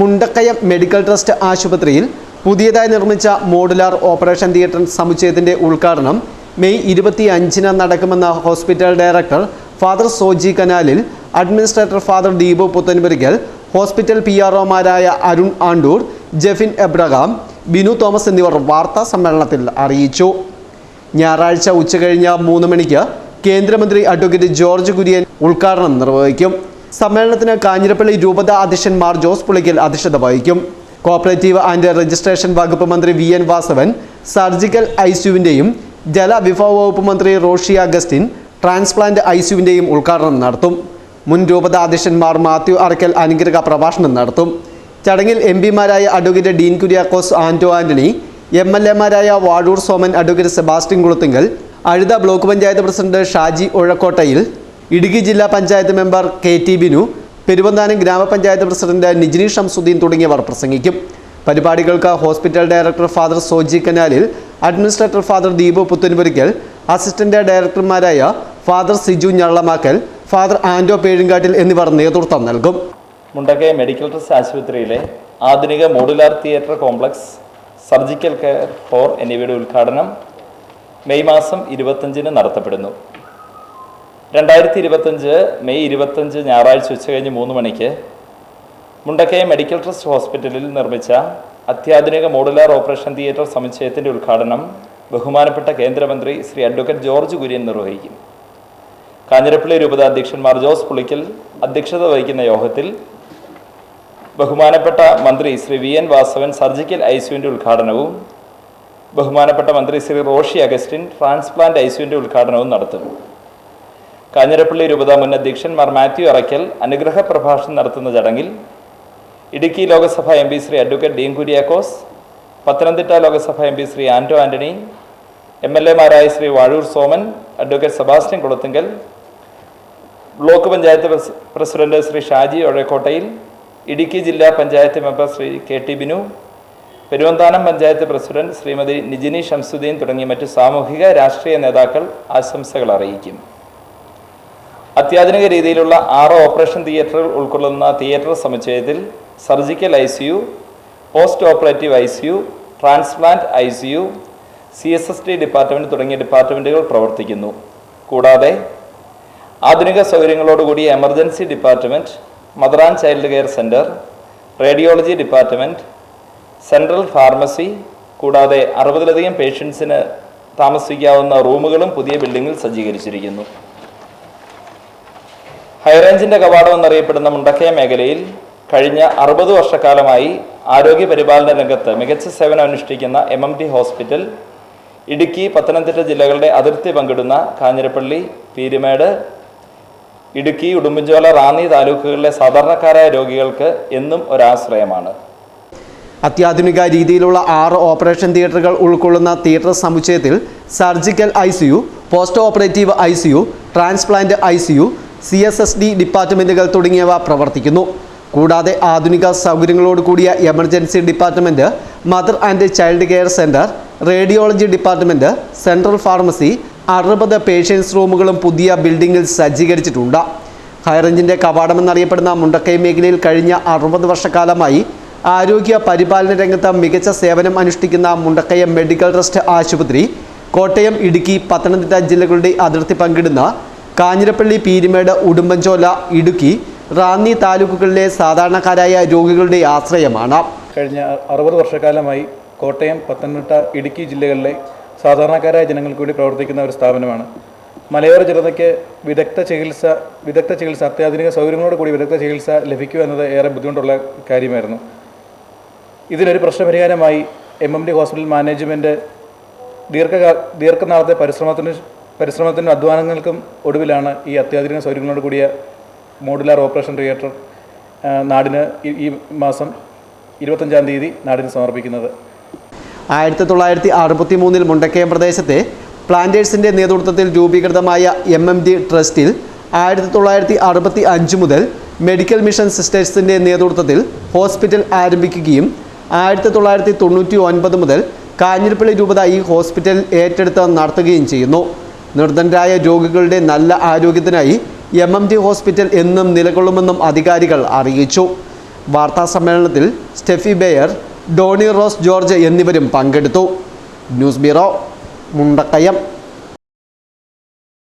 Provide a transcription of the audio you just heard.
Mundakayam medical trust ആശുപത്രിയിൽ പുതിയതായി നിർമ്മിച്ച മോഡുലാർ ഓപ്പറേഷൻ തിയേറ്റർ സമുച്ചയത്തിന്റെ ഉദ്ഘാടനം മെയ് ഇരുപത്തി അഞ്ചിന് നടക്കുമെന്ന hospital director father Soji Kanalil administrator father Deepu Puthenpurackal hospital P R ഒമാരായ Arun Andoor Jefin Abraham Binu Thomas എന്നിവർ വാർത്താ സമ്മേളനത്തിൽ അറിയിച്ചു. ഞായറാഴ്ച ഉച്ചകഴിഞ്ഞ് മൂന്ന് മണിക്ക് കേന്ദ്രമന്ത്രി അഡ്വക്കേറ്റ് ജോർജ് കുര്യൻ ഉദ്ഘാടനം നിർവഹിക്കും. സമ്മേളനത്തിന് കാഞ്ഞിരപ്പള്ളി രൂപത അധ്യക്ഷൻ മാർ ജോസ് പുളിക്കൽ അധ്യക്ഷത വഹിക്കും. കോപ്പറേറ്റീവ് ആൻഡ് രജിസ്ട്രേഷൻ വകുപ്പ് മന്ത്രി വി എൻ വാസവൻ സർജിക്കൽ ഐസ്യുവിന്റെയും ജലവിഭവ വകുപ്പ് മന്ത്രി റോഷി അഗസ്റ്റിൻ ട്രാൻസ്പ്ലാന്റ് ഐസ്യുവിന്റെയും ഉദ്ഘാടനം നടത്തും. മുൻ രൂപത അധ്യക്ഷൻ മാർ മാത്യു അറക്കൽ അനുഗ്രഹ പ്രഭാഷണം നടത്തും. ചടങ്ങിൽ M പിമാരായ advocate Dean Kuriakose Anto Antony M L എമാരായ Vazhoor Soman advocate Sebastian Kulathinkal Azhutha block panchayat president Shaji Uzhakkottayil Idukki ജില്ലാ panchayat member K T Binu Peruvanthanam ഗ്രാമപഞ്ചായത്ത് പ്രസിഡന്റ് നിജിനി ഷംസുദ്ദീൻ തുടങ്ങിയവർ പ്രസംഗിക്കും. പരിപാടികൾക്ക് hospital director father Soji Kanalil administrator father Deepu Puthenpurackal assistant ഡയറക്ടർമാരായ father Siju Njallamakkal father Anto Pezhumkattil എന്നിവർ നേതൃത്വം നൽകും. മുണ്ടക്കയ medical trust ആശുപത്രിയിലെ ആധുനിക modular theatre complex surgical care for എന്നിവയുടെ ഉദ്ഘാടനം മെയ് മാസം ഇരുപത്തഞ്ചിന് നടത്തപ്പെടുന്നു. രണ്ടായിരത്തി ഇരുപത്തഞ്ച് മെയ് ഇരുപത്തഞ്ച് ഞായറാഴ്ച ഉച്ചകഴിഞ്ഞ് മൂന്ന് മണിക്ക് മുണ്ടക്കയം മെഡിക്കൽ ട്രസ്റ്റ് ഹോസ്പിറ്റലിൽ നിർമ്മിച്ച അത്യാധുനിക മോഡുലാർ ഓപ്പറേഷൻ തിയേറ്റർ സമുച്ചയത്തിന്റെ ഉദ്ഘാടനം ബഹുമാനപ്പെട്ട കേന്ദ്രമന്ത്രി ശ്രീ അഡ്വക്കേറ്റ് ജോർജ് കുര്യൻ നിർവഹിക്കും. കാഞ്ഞിരപ്പള്ളി രൂപത അധ്യക്ഷന്മാർ ജോസ് പുളിക്കൽ അധ്യക്ഷത വഹിക്കുന്ന യോഗത്തിൽ ബഹുമാനപ്പെട്ട മന്ത്രി Shri V N Vasavan surgical ഐസിയുവിന്റെ ഉദ്ഘാടനവും ബഹുമാനപ്പെട്ട മന്ത്രി ശ്രീ റോഷി അഗസ്റ്റിൻ ട്രാൻസ്പ്ലാന്റ് ഐസിയുവിന്റെ ഉദ്ഘാടനവും നടത്തും. കാഞ്ഞിരപ്പള്ളി രൂപത മുൻ അധ്യക്ഷൻ മാർ മാത്യു അറയ്ക്കൽ അനുഗ്രഹ പ്രഭാഷണം നടത്തുന്ന ചടങ്ങിൽ Idukki Lok Sabha M P Shri advocate Dean Kuriakose Pathanamthitta Lok Sabha M P Shri Anto Antony M L എമാരായ Shri Vazhoor Soman advocate Sebastian Kulathunkal block panchayat president Shri Shaji Ozhakkottayil Idukki ജില്ലാ panchayat member Shri K T Binu Peruvanthanam panchayat president Shrimati Nijini Shamsuddin തുടങ്ങിയ മറ്റ് സാമൂഹിക രാഷ്ട്രീയ നേതാക്കൾ ആശംസകൾ അറിയിക്കും. അത്യാധുനിക രീതിയിലുള്ള ആറ് ഓപ്പറേഷൻ തിയേറ്ററുകൾ ഉൾക്കൊള്ളുന്ന theatre സമുച്ചയത്തിൽ surgical I C U post operative I C U transplant I C U C S S T department തുടങ്ങിയ ഡിപ്പാർട്ട്മെന്റുകൾ പ്രവർത്തിക്കുന്നു. കൂടാതെ ആധുനിക സൗകര്യങ്ങളോടുകൂടിയ emergency department mother and child care centre radiology department central pharmacy കൂടാതെ അറുപതിലധികം പേഷ്യൻസിന് താമസിക്കാവുന്ന റൂമുകളും പുതിയ ബിൽഡിങ്ങിൽ സജ്ജീകരിച്ചിരിക്കുന്നു. ഹൈറേഞ്ചിന്റെ കവാടം എന്നറിയപ്പെടുന്ന മുണ്ടക്കയ മേഖലയിൽ കഴിഞ്ഞ അറുപത് വർഷക്കാലമായി ആരോഗ്യ പരിപാലന രംഗത്ത് മികച്ച സേവനം അനുഷ്ഠിക്കുന്ന M M T hospital Idukki Pathanamthitta ജില്ലകളുടെ അതിർത്തി പങ്കിടുന്ന കാഞ്ഞിരപ്പള്ളി പീരുമേട് ഇടുക്കി ഉടുമ്പൻചോല റാന്നി താലൂക്കുകളിലെ സാധാരണക്കാരായ രോഗികൾക്ക് എന്നും ഒരാശ്രയമാണ്. അത്യാധുനിക രീതിയിലുള്ള ആറ് ഓപ്പറേഷൻ തിയേറ്ററുകൾ ഉൾക്കൊള്ളുന്ന theatre സമുച്ചയത്തിൽ surgical I post operative I transplant I C S S D ഡിപ്പാർട്ട്മെന്റുകൾ തുടങ്ങിയവ പ്രവർത്തിക്കുന്നു. കൂടാതെ ആധുനിക സൗകര്യങ്ങളോട് കൂടിയ emergency department mother and child care centre radiology department central pharmacy അറുപത് പേഷ്യൻസ് റൂമുകളും പുതിയ ബിൽഡിങ്ങിൽ സജ്ജീകരിച്ചിട്ടുണ്ട്. ഹൈറേഞ്ചിന്റെ കവാടമെന്നറിയപ്പെടുന്ന മുണ്ടക്കൈ മേഖലയിൽ കഴിഞ്ഞ അറുപത് വർഷക്കാലമായി ആരോഗ്യ പരിപാലന രംഗത്ത് മികച്ച സേവനം അനുഷ്ഠിക്കുന്ന മുണ്ടക്കയം മെഡിക്കൽ ട്രസ്റ്റ് ആശുപത്രി കോട്ടയം ഇടുക്കി പത്തനംതിട്ട ജില്ലകളുടെ അതിർത്തി പങ്കിടുന്ന കാഞ്ഞിരപ്പള്ളി പീരുമേട് ഉടുമ്പൻചോല ഇടുക്കി റാന്നി താലൂക്കുകളിലെ സാധാരണക്കാരായ രോഗികളുടെ ആശ്രയമാണ്. കഴിഞ്ഞ അറുപത് വർഷക്കാലമായി കോട്ടയം പത്തനംതിട്ട ഇടുക്കി ജില്ലകളിലെ സാധാരണക്കാരായ ജനങ്ങൾക്ക് വേണ്ടി പ്രവർത്തിക്കുന്ന ഒരു സ്ഥാപനമാണ്. മലയോര ജനതയ്ക്ക് വിദഗ്ധ ചികിത്സ വിദഗ്ധ ചികിത്സ അത്യാധുനിക സൗകര്യങ്ങളോട് കൂടി വിദഗ്ധ ചികിത്സ ലഭിക്കുക എന്നത് ഏറെ ബുദ്ധിമുട്ടുള്ള കാര്യമായിരുന്നു. ഇതിനൊരു പ്രശ്നപരിഹാരമായി M M D hospital management ദീർഘകാല ദീർഘനാളത്തെ പരിശ്രമത്തിന് പരിശ്രമത്തിനും അധ്വാനങ്ങൾക്കും ഒടുവിലാണ് ഈ അത്യാധുനിക സൗകര്യങ്ങളോട് കൂടിയ മോഡുലാർ ഓപ്പറേഷൻ തിയേറ്റർ നാടിന് ഈ മാസം ഇരുപത്തഞ്ചാം തീയതി നാടിന് സമർപ്പിക്കുന്നത്. ആയിരത്തി തൊള്ളായിരത്തി അറുപത്തി മൂന്നിൽ മുണ്ടക്കയം പ്രദേശത്തെ പ്ലാന്റേഴ്സിന്റെ നേതൃത്വത്തിൽ രൂപീകൃതമായ എം എം ഡി ട്രസ്റ്റിൽ ആയിരത്തി തൊള്ളായിരത്തി അറുപത്തി അഞ്ച് മുതൽ മെഡിക്കൽ മിഷൻ സിസ്റ്റേഴ്സിന്റെ നേതൃത്വത്തിൽ ഹോസ്പിറ്റൽ ആരംഭിക്കുകയും ആയിരത്തി തൊള്ളായിരത്തി തൊണ്ണൂറ്റി ഒൻപത് മുതൽ കാഞ്ഞിരപ്പള്ളി രൂപത ഈ ഹോസ്പിറ്റൽ ഏറ്റെടുത്ത് നടത്തുകയും ചെയ്യുന്നു. നിർധനരായ രോഗികളുടെ നല്ല ആരോഗ്യത്തിനായി എം എം ജി ഹോസ്പിറ്റൽ എന്നും നിലകൊള്ളുമെന്നും അധികാരികൾ അറിയിച്ചു. വാർത്താ സമ്മേളനത്തിൽ സ്റ്റെഫി ബെയർ ഡോണി റോസ് ജോർജ് എന്നിവരും പങ്കെടുത്തു. News bureau Mundakayam.